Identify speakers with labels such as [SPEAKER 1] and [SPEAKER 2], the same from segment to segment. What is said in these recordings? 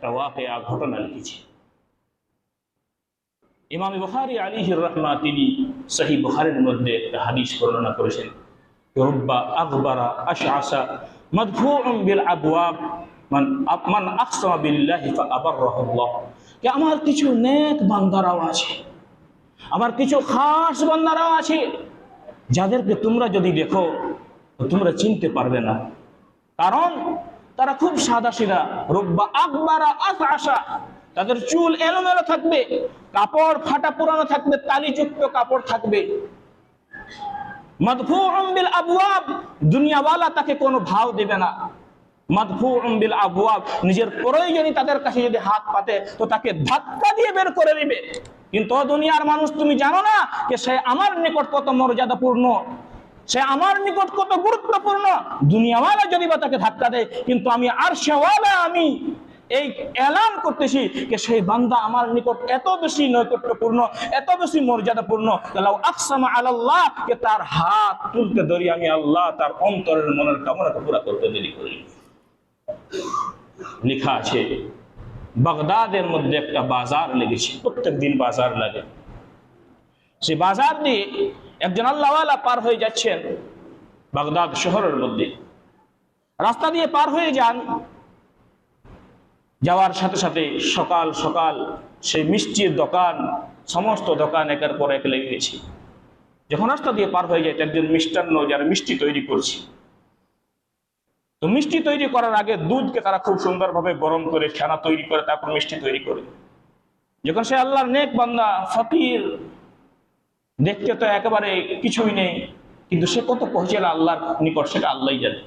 [SPEAKER 1] একটা ওয়াকেয়া ঘটনা লিখেছে। ইমাম বুখারি আলিহির রহমা তিনি সহি বুখারের মধ্যে একটা হাদিস বর্ণনা করেছেন। আকবরা আশআসা মাদফুউম বিল মান মান ফাআবাররাহুল্লাহ। যে আমার কিছু নেক বান্দারাও আছে, আমার কিছু খাস বান্দারাও আছে, যাদেরকে তোমরা যদি দেখো তোমরা চিনতে পারবে না। কারণ তারা খুব সাদা সিধা রব্বা আকবারা আশআসা তাদের চুল এলোমেলো থাকবে, কাপড় ফাটা পুরানো থাকবে, তালিযুক্ত কাপড় থাকবে। মাদফুউম বিল আবওয়াব, দুনিয়াওয়ালা তাকে কোনো ভাও দেবে না। মাদফুউম বিল আবওয়াব, নিজের প্রয়োজনই তাদের কাছে যদি হাত পাতে, তো তাকে ধাক্কা দিয়ে বের করে দিবে। কিন্তু দুনিয়ার মানুষ, তুমি জানো না যে সে আমার নিকট কত মর্যাদাপূর্ণ। সে আমার নিকট কত গুরুত্বপূর্ণ দুনিয়াওয়ালা যদি বা তাকে ধাক্কা দেয়, কিন্তু আমি আর সেওয়ালা আমি এই এলান করতেছি যে সেই বান্দা আমার নিকট এত বেশি নৈকট্যপূর্ণ, এত বেশি মর্যাদাপূর্ণ। আকসামা আলাল্লাহ, যে তার হাত তুলতে ধরি আমি আল্লাহ, তার অন্তরের মনের কামনাকে পুরা করতে দেরি করি। লেখা আছে, বাগদাদের মধ্যে একটা বাজার লেগেছে প্রত্যেক দিন বাজার লাগে। সে বাজার দিয়ে একজন আল্লাহওয়ালা পার হয়ে যাচ্ছেন বাগদাদ শহরের মধ্যে। রাস্তা দিয়ে পার হয়ে যান। যাওয়ার সাথে সাথে সকাল সকাল সেই মিষ্টির দোকান, সমস্ত দোকান একের পর এক লেগে গেছে। যখন রাস্তা দিয়ে পার হয়ে যায় একজন মিষ্টান্ন যারা মিষ্টি তৈরি করছে। তো মিষ্টি তৈরি করার আগে দুধকে তারা খুব সুন্দরভাবে গরম করে, ছানা তৈরি করে, তারপর মিষ্টি তৈরি করে। যখন সে আল্লাহর নেক বান্দা, ফকির দেখতে তো একেবারে কিছুই নেই, কিন্তু সে কত পৌঁছেল আল্লাহর নিকট, সেটা আল্লাহই জানে।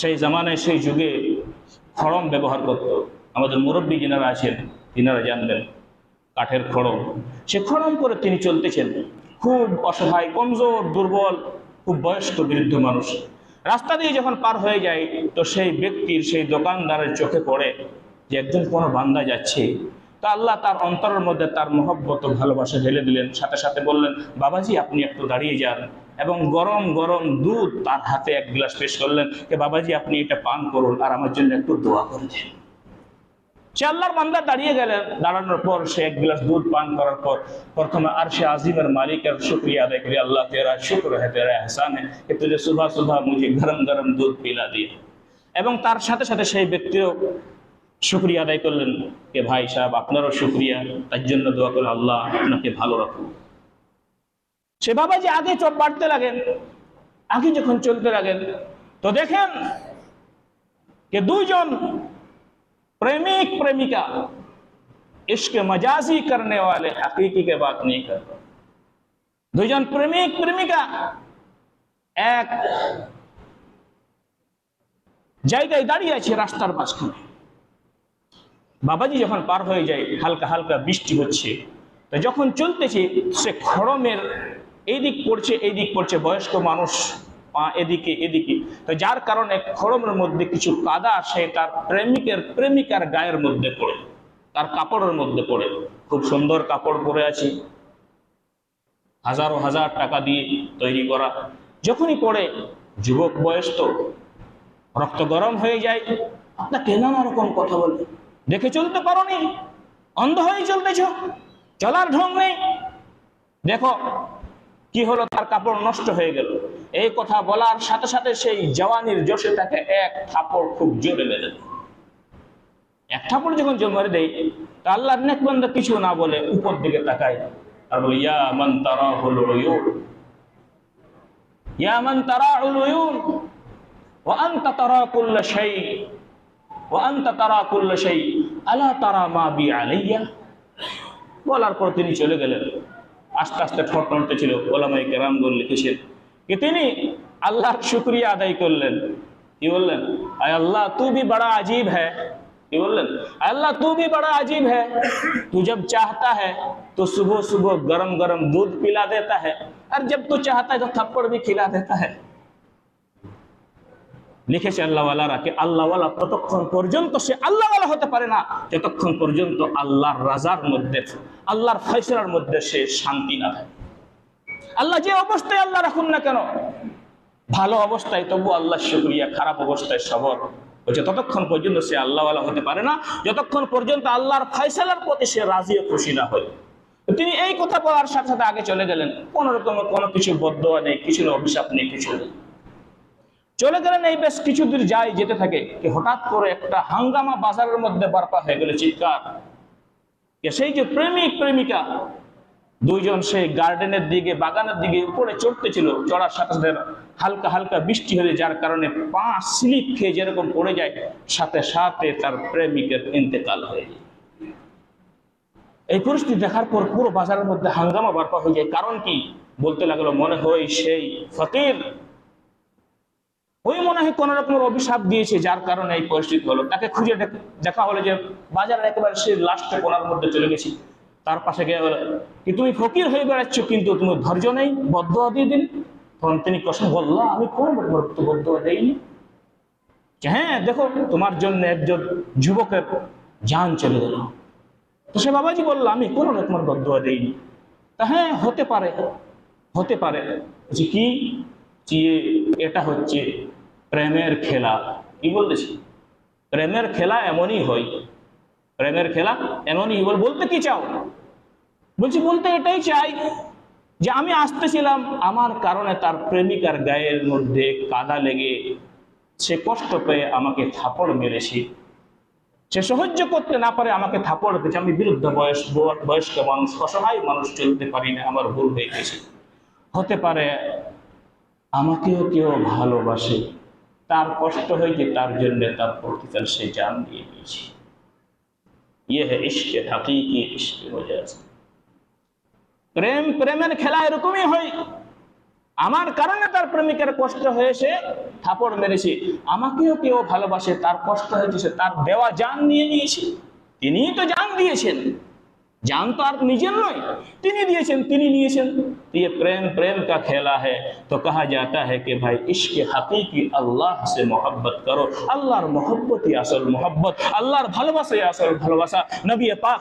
[SPEAKER 1] সেই জামানায়, সেই যুগে খড়ম ব্যবহার করত। আমাদের মুরব্বী যিনারা আছেন, তিনারা জানবেন কাঠের খড়ম। সে খড়ম করে তিনি চলতেছেন। খুব অসহায়, কমজোর, দুর্বল, খুব বয়স্ক, বৃদ্ধ মানুষ। রাস্তা দিয়ে যখন পার হয়ে যায়, তো সেই ব্যক্তির, সেই দোকানদারের চোখে পড়ে যে একজন কোনো বান্দা যাচ্ছে। তো আল্লাহ তার অন্তরের মধ্যে তার মহব্বত ভালোবাসা ঢেলে দিলেন। সাথে সাথে বললেন, বাবাজি, আপনি একটু দাঁড়িয়ে যান। এবং গরম গরম দুধ তার হাতে এক গ্লাস পেশ করলেন যে, বাবাজি, আপনি এটা পান করুন আর আমার জন্য একটু দোয়া করে দেন। সে আল্লাহর মান্দা দাঁড়িয়ে গেলেন। দাঁড়ানোর পর সে এক গ্লাস দুধ পান করার পর প্রথমে আর সে আজিমের মালিকের শুক্রিয়া আদায় করি। আল্লাহ তেরা শুক্র হে, তেরা এহসান হে তুই সুভা সুভা মুজি গরম গরম দুধ পিলা দিয়ে। এবং তার সাথে সাথে সেই ব্যক্তিও শুক্রিয়া আদায় করলেন কে ভাই সাহেব, আপনারও শুক্রিয়া। তার জন্য দোয়া করে আল্লাহ আপনাকে ভালো রাখুন সে বাবা যে আগে চপ বাড়তে লাগেন, আগে যখন চলতে লাগেন, তো দেখেন যে দুইজন প্রেমিক, প্রেমিকা ইস্ক মজাজি করনে वाले হাকিকি কে বাত নেই কর দুইজন প্রেমিক, প্রেমিকা এক জায়গায় দাঁড়িয়ে আছে রাস্তার মাঝখানে। বাবাজি যখন পার হয়ে যায়, হালকা হালকা বৃষ্টি হচ্ছে, তো যখন চলতেছে, সে খড়মের এই দিক পড়ছে এই দিক পড়ছে, বয়স্ক মানুষ, পা এদিকে এদিকে। তো যার কারণে খড়মের মধ্যে কিছু কাদা সে তার প্রেমিকের, প্রেমিকার গায়ের মধ্যে পড়ে, তার কাপড়ের মধ্যে পড়ে। খুব সুন্দর কাপড় পরে আছে। হাজারো হাজার টাকা দিয়ে তৈরি করা। যখনই পড়ে, যুবক বয়স তো রক্ত গরম হয়ে যায়। আপনাকে নানা রকম কথা বলে। দেখে চলতে পারো নি অন্ধ হয়ে চলতেছ। চলার ঢং নেই। দেখো কি হলো, তার কাপড় নষ্ট হয়ে গেল। এই কথা বলার সাথে সাথে সেই জওয়ানির জোশে তাকে এক থাপড় খুব জোরে মেরে এক থাপড় যখন জোর মেরে দেয়, তা আল্লাহর নেক বান্দা কিছু না বলে উপর দিকে তাকায়। আর বলে, ইয়া মান তারাহুল উয়ুন। ইয়া মান তারাহুল উয়ুন। ওয়া আনতা তারা কুল্ল শাই ওয়া আনতা তারা কুল্ল শাই আলা তারা মা বি আলাইয়া বলার পর তিনি চলে গেলেন আস্তে আস্তে ঠট নড়তেছিল ওলামাই কেরামগণ লিখেছেন कि তিনি আল্লাহর শুক্রিয়া আদায় করলেন কি বললেন আয় আল্লাহ तू भी बड़ा अजीब है কি বললেন আয় আল্লাহ तू भी बड़ा अजीब है तू जब चाहता है तो सुबह सुबह गरम गरम दूध पिला देता है और जब तू चाहता है तो थप्पड़ भी खिला देता है লিখেছে আল্লাহওয়ালারা কে আল্লাহওয়ালা ততক্ষণ পর্যন্ত সে আল্লাহওয়ালা হতে পারে না? যতক্ষণ পর্যন্ত আল্লাহর রাজার মধ্যে, আল্লাহর ফয়সলার মধ্যে সে শান্তি না থাকে। আল্লাহ যে অবস্থায় আল্লাহ রাখুন না কেন? ভালো অবস্থায় তবু আল্লাহ শুক্রিয়া, খারাপ অবস্থায় সবর। বলছে ততক্ষণ পর্যন্ত সে আল্লাহওয়ালা হতে পারে না, যতক্ষণ পর্যন্ত আল্লাহর ফয়সালার প্রতি সে রাজি খুশি না হয়। তিনি এই কথা বলার সাথে সাথে আগে চলে গেলেন। কোন রকম কোনো কিছু বদয়া নেই, কিছু অভিশাপ নেই, কিছু নেই। চলে গেলেন এই বেশ কিছু দূর যায় যেতে থাকে। হঠাৎ করে একটা হাঙ্গামা বাজারের মধ্যে বারপা হয়ে গেল চিৎকার। সেই যে প্রেমিক, প্রেমিকা, দুইজন সেই গার্ডেনের দিকে, বাগানের দিকে উপরে চড়তেছিল। চড়ার সাথে সাথে হালকা হালকা বৃষ্টি হলে যার কারণে পা স্লিপ খেয়ে যেরকম পড়ে যায়, সাথে সাথে তার প্রেমিকের ইন্তেকাল হয়ে যায়। এই পরিস্থিতি দেখার পর পুরো বাজারের মধ্যে হাঙ্গামা বারপা হয়ে যায়। কারণ কি? বলতে লাগল, মনে হয় সেই ফকির ওই মনে হয় কোন রকমের অভিশাপ দিয়েছে, যার কারণে এই পরিস্থিতি হলো। তাকে খুঁজে দেখা হলো যে বাজারের একেবারে সে লাস্টে কোনার মধ্যে চলে গেছি। তার পাশে গিয়ে বলে, কি তুমি ফকির হয়ে বেড়াচ্ছ, কিন্তু তুমি ধৈর্য নেই বদ্ধ দিয়ে দিন তখন তিনি কসম বলল আমি কোন বদ্ধ দেইনি? হ্যাঁ দেখো, তোমার জন্য একজন যুবকের জান চলে গেল। তো সে বাবাজি বলল, আমি কোন রকমের বদ্ধ দেইনি। তা হ্যাঁ হতে পারে হতে পারে। যে কি? যে, এটা হচ্ছে প্রেমের খেলা। কি বলতেছি প্রেমের খেলা এমনই হয়। প্রেমের খেলা এমনই বল বলতে কি চাও? বলছি, বলতে এটাই চাই যে আমি আসতেছিলাম আমার কারণে তার প্রেমিকার গায়ের মধ্যে কাদা লেগে সে কষ্ট পেয়ে আমাকে থাপড় মেরেছে। সে সহ্য করতে না পারে আমাকে থাপড় দিয়েছে। আমি বিরুদ্ধ বয়স বয়স্ক মানুষ, অসহায় মানুষ চলতে পারি না, আমার ভুল হয়ে গেছে। হতে পারে আমাকেও কেউ ভালোবাসে। তার কষ্ট হয়েছে তার জন্য তার প্রতিকার সে জান দিয়ে দিয়েছে। ইয়ে হে ইশকে, হাকিকি ইশকে মজাজ প্রেম, প্রেমের খেলা এরকমই হয়। আমার কারণে তার প্রেমিকের কষ্ট হয়েছে, থাপড় মেরেছে। আমাকেও কেউ ভালোবাসে, তার কষ্ট হয়েছে তার দেওয়া জান নিয়ে নিয়েছে। তিনিই তো জান দিয়েছেন। জান তো আর নিজের নয় তিনি দিয়েছেন তিনি নিয়েছেন ये प्रेम प्रेम का खेला है तो कहा जाता है कि भाई इश्क हकीकी अल्लाह से मोहब्बत करो আল্লাহর মহব্বতই আসল মোহব্বত আল্লাহর ভালোবাসাই আসল ভালোবাসা নবী পাক